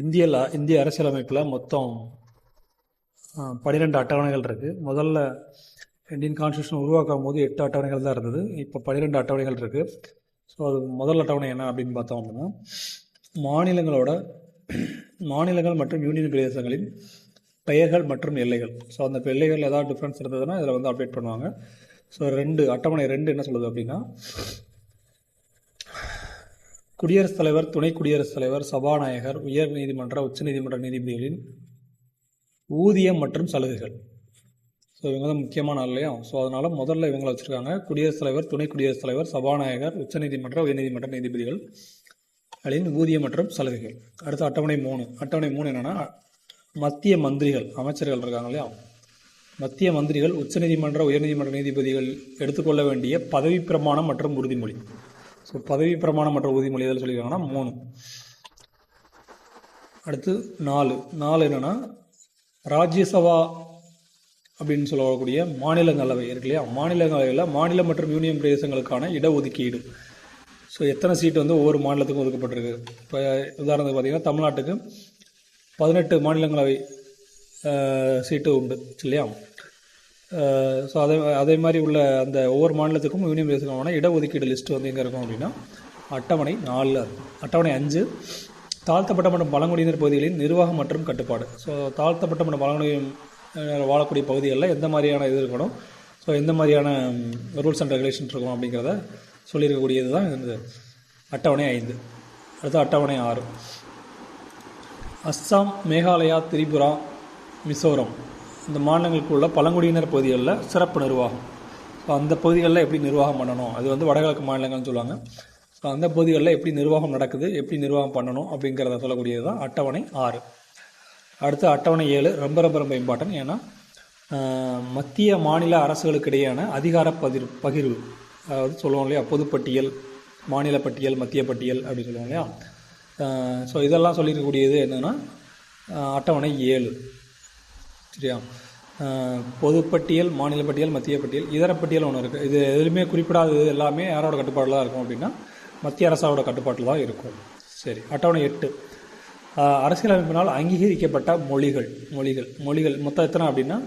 இந்திய இந்திய அரசியலமைப்பில் மொத்தம் பன்னிரெண்டு அட்டவணைகள் இருக்குது முதல்ல இந்தியன் கான்ஸ்டியூஷன் உருவாக்கும் போது எட்டு அட்டவணைகள் தான் இருந்தது. இப்போ பன்னிரெண்டு அட்டவணைகள் இருக்குது ஸோ அது முதல் அட்டவணை என்ன அப்படின்னு பார்த்தோம் அப்படின்னா மாநிலங்களோட மாநிலங்கள் மற்றும் யூனியன் பிரதேசங்களின் பெயர்கள் மற்றும் எல்லைகள். ஸோ அந்த எல்லைகள் ஏதாவது டிஃப்ரென்ஸ் இருந்ததுன்னா இதில் வந்து அப்டேட் பண்ணுவாங்க. ஸோ ரெண்டு அட்டவணை ரெண்டு என்ன சொல்லுது அப்படின்னா குடியரசுத் தலைவர் துணை குடியரசுத் தலைவர் சபாநாயகர் உயர் நீதிமன்ற உச்சநீதிமன்ற நீதிபதிகளின் ஊதியம் மற்றும் சலுகைகள். ஸோ இவங்க தான் முக்கியமான ஆள் இல்லையா? ஸோ அதனால் முதல்ல இவங்களை வச்சுருக்காங்க. குடியரசுத் தலைவர் துணை குடியரசுத் தலைவர் சபாநாயகர் உச்சநீதிமன்ற உயர்நீதிமன்ற நீதிபதிகள் அளின் ஊதியம் மற்றும் சலுகைகள். அடுத்து அட்டவணை மூணு. அட்டவணை மூணு என்னென்னா மத்திய மந்திரிகள் அமைச்சர்கள் இருக்காங்க இல்லையா? மத்திய மந்திரிகள் உச்சநீதிமன்ற உயர்நீதிமன்ற நீதிபதிகள் எடுத்துக்கொள்ள வேண்டிய பதவி பிரமாணம் மற்றும் உறுதிமொழி. ஸோ பதவி பிரமாணம் மற்ற உறுதிமொழி எதில் சொல்லியிருக்காங்கன்னா மூணு. அடுத்து நாலு. நாலு என்னென்னா ராஜ்யசபா அப்படின்னு சொல்லக்கூடிய மாநிலங்களவை இருக்கு இல்லையா? மாநிலங்களவையில் மாநில மற்றும் யூனியன் பிரதேசங்களுக்கான இடஒதுக்கீடு. ஸோ எத்தனை சீட்டு வந்து ஒவ்வொரு மாநிலத்துக்கும் ஒதுக்கப்பட்டிருக்கு? இப்போ உதாரணத்துக்கு பார்த்தீங்கன்னா தமிழ்நாட்டுக்கு பதினெட்டு மாநிலங்களவை சீட்டு உண்டு இல்லையா? ஸோ அதே அதே மாதிரி உள்ள அந்த ஒவ்வொரு மாநிலத்துக்கும் யூனியன் பிரதேசமான இடஒதுக்கீடு லிஸ்ட் வந்து எங்கே இருக்கும் அப்படின்னா அட்டவணை நாலில் இருக்கும் அட்டவணை அஞ்சு தாழ்த்தப்பட்ட மற்றும் பழங்குடியினர் பகுதிகளின் நிர்வாகம் மற்றும் கட்டுப்பாடு. ஸோ தாழ்த்தப்பட்ட மற்றும் பழங்குடியினர் வாழக்கூடிய பகுதிகளில் எந்த மாதிரியான இது இருக்கணும்? ஸோ எந்த மாதிரியான ரூல்ஸ் அண்ட் ரெகுலேஷன் இருக்கும் அப்படிங்கிறத சொல்லியிருக்கக்கூடியது தான் இந்த அட்டவணை ஐந்து. அடுத்து அட்டவணை ஆறு. அஸ்ஸாம் மேகாலயா திரிபுரா மிசோரம். இந்த மாநிலங்களுக்கு உள்ள பழங்குடியினர் பகுதிகளில் சிறப்பு நிர்வாகம். ஸோ அந்த பகுதிகளில் எப்படி நிர்வாகம் பண்ணணும்? அது வந்து வடகிழக்கு மாநிலங்கள்னு சொல்லுவாங்க. ஸோ அந்த பகுதிகளில் எப்படி நிர்வாகம் நடக்குது? எப்படி நிர்வாகம் பண்ணணும்? அப்படிங்கிறத சொல்லக்கூடியது தான் அட்டவணை ஆறு. அடுத்து அட்டவணை ஏழு ரொம்ப ரொம்ப ரொம்ப இம்பார்ட்டன்ட் ஏன்னா மத்திய மாநில அரசுகளுக்கு இடையேயான அதிகார பதிர் பகிர்வு. அதாவது சொல்லுவோம் இல்லையா? பொதுப்பட்டியல் மாநில பட்டியல் மத்திய பட்டியல் அப்படின்னு சொல்லுவோம் இல்லையா? ஸோ இதெல்லாம் சொல்லியிருக்கக்கூடியது என்னென்னா அட்டவணை ஏழு. சரியா பொதுப்பட்டியல் மாநில பட்டியல் மத்திய பட்டியல் இதர பட்டியல் ஒன்று இருக்குது இது எதுலையுமே குறிப்பிடாதது எல்லாமே யாரோட கட்டுப்பாடில் தான் இருக்கும் அப்படின்னா மத்திய அரசோட கட்டுப்பாட்டில் தான் இருக்கும். சரி அட்டவணை எட்டு. அரசியலமைப்பினால் அங்கீகரிக்கப்பட்ட மொழிகள் மொழிகள் மொழிகள் மொத்தம் எத்தனை அப்படின்னா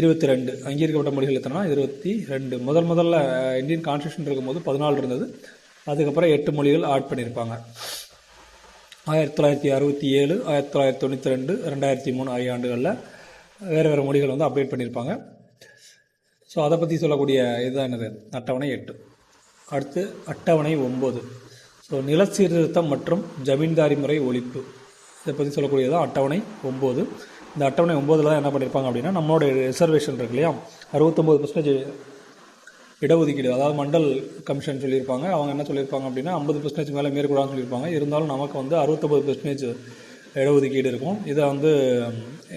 இருபத்தி ரெண்டு அங்கீகரிக்கப்பட்ட மொழிகள் எத்தனைனா இருபத்தி ரெண்டு முதல் முதல்ல இந்தியன் கான்ஸ்டியூஷன் இருக்கும்போது பதினாலு இருந்தது. அதுக்கப்புறம் எட்டு மொழிகள் ஆட் பண்ணியிருப்பாங்க. ஆயிரத்தி தொள்ளாயிரத்தி அறுபத்தி ஏழு ஆயிரத்தி தொள்ளாயிரத்தி தொண்ணூற்றி ரெண்டு ரெண்டாயிரத்தி மூணு ஆகிய ஆண்டுகளில் வேறு வேறு மொழிகள் வந்து அப்டேட் பண்ணியிருப்பாங்க ஸோ அதை பற்றி சொல்லக்கூடிய இதுதான் என்னது? அட்டவணை எட்டு. அடுத்து அட்டவணை ஒம்பது ஸோ நில சீர்திருத்தம் மற்றும் ஜமீன்தாரி முறை ஒழிப்பு. இதை பற்றி சொல்லக்கூடியது அட்டவணை ஒம்பது இந்த அட்டவணை ஒம்போதில் தான் என்ன பண்ணியிருப்பாங்க அப்படின்னா நம்மளோட ரிசர்வேஷன் இருக்கு இல்லையா? அறுபத்தொம்போது பர்சன்டேஜ் இடஒதுக்கீடு அதாவது மண்டல் கமிஷன் சொல்லியிருப்பாங்க. அவங்க என்ன சொல்லியிருப்பாங்க அப்படின்னா ஐம்பது பர்சன்டேஜ் மேலே மேற்கூடாதுன்னு சொல்லியிருப்பாங்க. இருந்தாலும் நமக்கு வந்து அறுபத்தொம்பது பர்சன்டேஜ் இடஒதுக்கீடு இருக்கும். இதை வந்து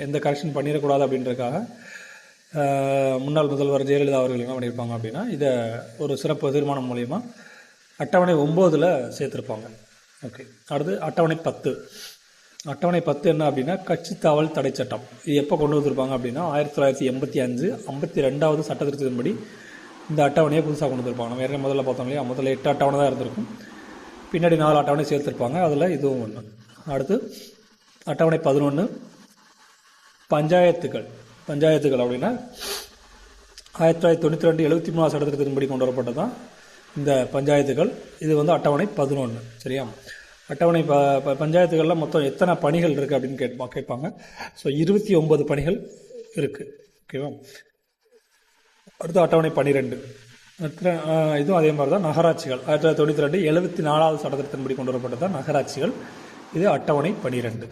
எந்த கரெக்ஷன் பண்ணிடக்கூடாது அப்படின்றதுக்காக முன்னாள் முதல்வர் ஜெயலலிதா அவர்கள் என்ன பண்ணியிருப்பாங்க அப்படின்னா இதை ஒரு சிறப்பு தீர்மானம் மூலயமா அட்டவணை ஒம்போதில் சேர்த்துருப்பாங்க. ஓகே. அடுத்து அட்டவணை பத்து. அட்டவணை பத்து என்ன அப்படின்னா கட்சி தாவல் தடை சட்டம். இது எப்போ கொண்டு வந்திருப்பாங்க அப்படின்னா ஆயிரத்தி தொள்ளாயிரத்தி எண்பத்தி அஞ்சு ஐம்பத்தி ரெண்டாவது சட்ட திருத்தத்தின்படி இந்த அட்டவணையை புதுசாக கொண்டு வந்திருப்பாங்க. நம்ம ஏற்கனவே முதல்ல பார்த்தோம் இல்லையா? முதல்ல எட்டு அட்டவணை தான் இருந்திருக்கும். பின்னாடி நாலு அட்டவணை சேர்த்துருப்பாங்க. அதில் இதுவும் ஒன்று அடுத்து அட்டவணை பதினொன்று பஞ்சாயத்துகள். பஞ்சாயத்துகள் அப்படின்னா ஆயிரத்தி தொள்ளாயிரத்தி தொண்ணூற்றி ரெண்டு எழுபத்தி மூணாவது சட்டத்திட்டத்தின்படி கொண்டு வரப்பட்டது தான் இந்த பஞ்சாயத்துகள். இது வந்து அட்டவணை பதினொன்று சரியா? அட்டவணை ப ப- பஞ்சாயத்துகளில் மொத்தம் எத்தனை பணிகள் இருக்குது அப்படின்னு கேட்பா கேட்பாங்க. ஸோ இருபத்தி ஒன்பது பணிகள் இருக்குது ஓகேவா அடுத்து அட்டவணை பன்னிரெண்டு இதுவும் அதே மாதிரி தான் நகராட்சிகள். ஆயிரத்தி தொள்ளாயிரத்தி தொண்ணூற்றி ரெண்டு எழுபத்தி நாலாவது சட்டத்திட்டத்தின்படி கொண்டு வரப்பட்டது தான் நகராட்சிகள். இது அட்டவணை பன்னிரெண்டு